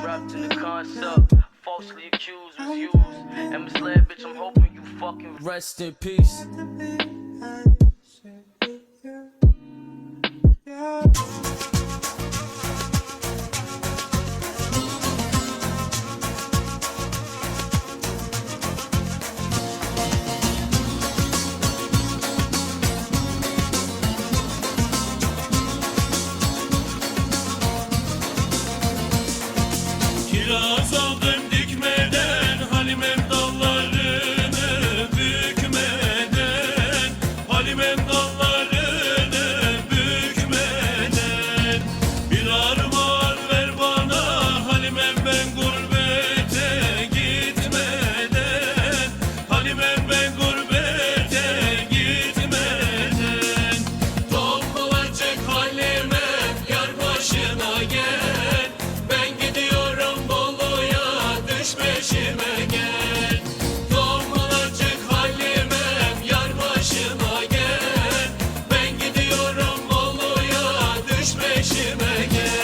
Trapped in the concept, falsely accused, was used, and misled, bitch. I'm hoping you fucking rest in peace. Kiraz aldım dikmeden Halimem dallarını bükmeden. Halimem dallarını bükmeden. Bir armağan ver bana Halimem ben gurbete gitmeden. Halimem Halime gel